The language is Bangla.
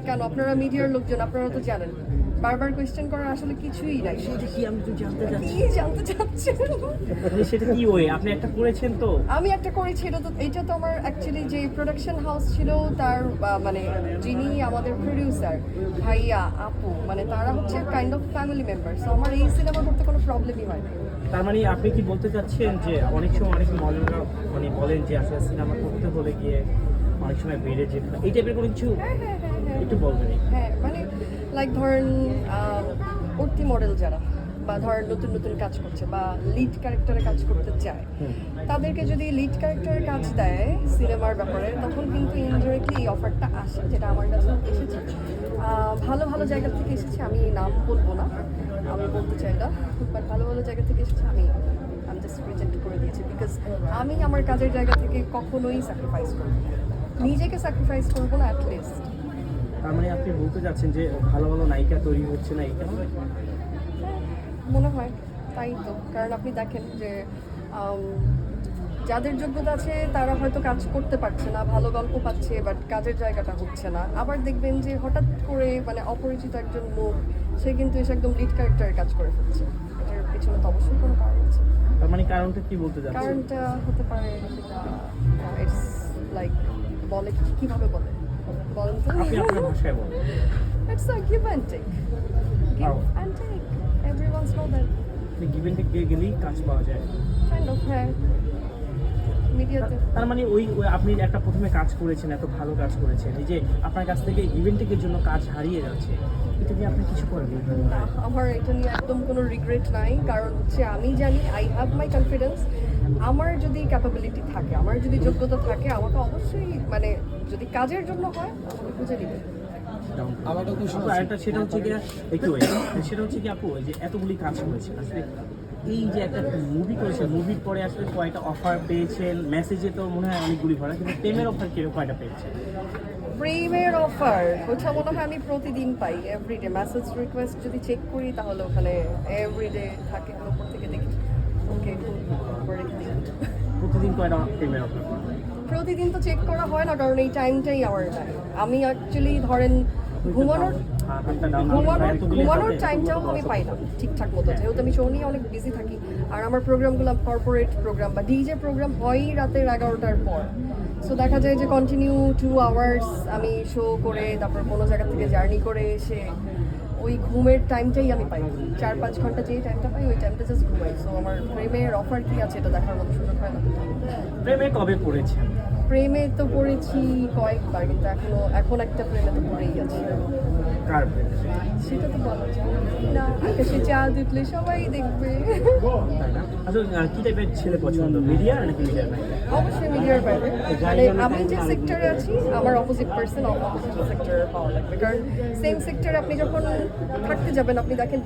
কেন? আপনারা মিডিয়ার লোকজন আপনারা তো জানেন। বারবার কোয়েশ্চেন করার আসলে কিছুই নাই। সেটা কি আমি তো জানতে চাচ্ছি। কি জানতে চাচ্ছেন? মানে সেটা কি ওয়ে? আপনি একটা করেছেন তো? আমি একটা করেছি এটা তো এটা তো আমার অ্যাকচুয়ালি যে প্রোডাকশন হাউস ছিল তার আহ, মানে যিনি আমাদের প্রোডিউসার ভাইয়া আপু মানে তারা হচ্ছে kind of family member so আমার এই সিনেমা করতে কোনো প্রবলেমই হয় না তার মানে আপনি কি বলতে চাচ্ছেন যে অনেক সময় অনেক মডেলরা মানে বলেন যে আসলে সিনেমা করতে হলে গিয়ে অনেক সময় বেড়ে যেতে। এই টাইপের কোনো কিছু হ্যাঁ হ্যাঁ হ্যাঁ একটু বলবেন হ্যাঁ মানে লাইক ধরেন উর্তি মডেল যারা বা ধরেন নতুন নতুন কাজ করছে বা লিড ক্যারেক্টারে কাজ করতে চায় তাদেরকে যদি লিড ক্যারেক্টারের কাজ দেয় সিনেমার ব্যাপারে তখন কিন্তু ইনডিরেক্টলি এই অফারটা আসে যেটা আমার কাছে এসেছে। ভালো ভালো জায়গা থেকে এসেছে আমি নাম বলব না আমি বলতে চাই না বাট ভালো ভালো জায়গা থেকে এসেছে আমি আমি জাস্ট রিজেক্ট করে দিয়েছি বিকজ আমি আমার কাজের জায়গা থেকে কখনোই স্যাক্রিফাইস করব না। নিজেকে স্যাক্রিফাইস করব না অ্যাটলিস্ট তার মানে আপনি বলতে চাচ্ছেন যে ভালো ভালো নায়িকা তৈরি হচ্ছে না এই কারণে? মনে হয় তাই তো। কারণ আপনি দেখেন যে যাদের যোগ্যতা আছে তারা হয়তো কাজ করতে পারছে না ভালো গল্প পাচ্ছে বাট কাজের জায়গাটা হচ্ছে না। আবার দেখবেন যে হঠাৎ করে মানে অপরিচিত একজন লোক সে কিন্তু এসে একদম লিড ক্যারেক্টারের কাজ করে ফেলছে। এটার পিছনে তো অবশ্যই কোনো কারণ আছে। তার মানে কারণটা কি বলতে চাচ্ছেন? কারণটা হতে পারে ইটস লাইক বলে কীভাবে বলে? বলেন তো। আপনি আপনার ভাষায় বলেন। It's a give and take give. And take everyone's know that আপনি গিভেন টেক গেলেই কাজ পাওয়া যায়। কাইন্ড অফ হ্যাঁ। মিডিয়াতে তার মানে ওই আপনি একটা প্রথমে কাজ করেছেন এত ভালো কাজ করেছেন। এই যে আপনার কাছ থেকে ইভেন্টের জন্য কাজ হারিয়ে যাচ্ছে এটা নিয়ে আপনি কিছু করেন? না আমার এটা নিয়ে একদম কোনো রিগ্রেট নাই কারণ হচ্ছে আমি জানি আই হ্যাভ মাই কনফিডেন্স আমার যদি ক্যাপাবিলিটি থাকে আমার যদি যোগ্যতা থাকে আমাকে অবশ্যই মানে যদি কাজের জন্য হয় আমাকে খুঁজে নেবে। আমার একটা সেটা হচ্ছে কি একটু সেটা হচ্ছে কি আপু যে এতগুলি কাজ করেছেন আসলে এই যে একটা মুভি করেছেন মুভির পরে আসলে কয়টা অফার পেয়েছেন? মেসেজে তো মনে হয় অনেকগুলি ভরা কিন্তু প্রেমের অফার কীরকম কয়টা পেয়েছেন প্রেমের অফার ওটা মনে হয় আমি প্রতিদিন পাই এভরিডে মেসেজ রিকোয়েস্ট যদি চেক করি তাহলে ওখানে এভরিডে থাকে উপর থেকে দেখি। ওকে প্রতিদিন কয়টা প্রেমের অফার প্রতিদিন তো চেক করা হয় না কারণ এই টাইমটাই আমার নাই আমি অ্যাকচুয়ালি ধরেন ঘুমানোর ঘুমানোর ঘুমানোর টাইমটাও আমি পাই না, ঠিকঠাক মতো। যেহেতু আমি শো নিয়ে অনেক বিজি থাকি, আর আমার প্রোগ্রামগুলো কর্পোরেট প্রোগ্রাম বা ডিজে প্রোগ্রাম হয়ই রাতের এগারোটার পর। সো দেখা যায় যে কন্টিনিউ টু আওয়ার্স আমি শো করে, তারপর কোনো জায়গা থেকে জার্নি করে এসে ওই ঘুমের টাইমটাই আমি পাই চার পাঁচ ঘণ্টা যেই টাইমটা পাই ওই টাইমটা জাস্ট ঘুমাই। সো আমার প্রেমের অফার কি আছে এটা দেখার মতো সুযোগ হয় না। প্রেমে কবে পড়েছেন? প্রেমে তো পড়েছি কয়েকবার কিন্তু এখনও এখন একটা প্রেমে তো পড়েই আছে। কার সেটা তো বলা যায়। না আকাশে চাঁদ উঠলে সবাই দেখবে। কি টাইপের ছেলে পছন্দ? নাকি অবশ্যই মিডিয়ার বাইরে। মানে আমি যে সেক্টরে আছি আমার অপোজিট পার্সন অপোজিট সেক্টরে পাওয়া লাগবে। কারণ সেম সেক্টরে আপনি যখন থাকতে যাবেন আপনি দেখেন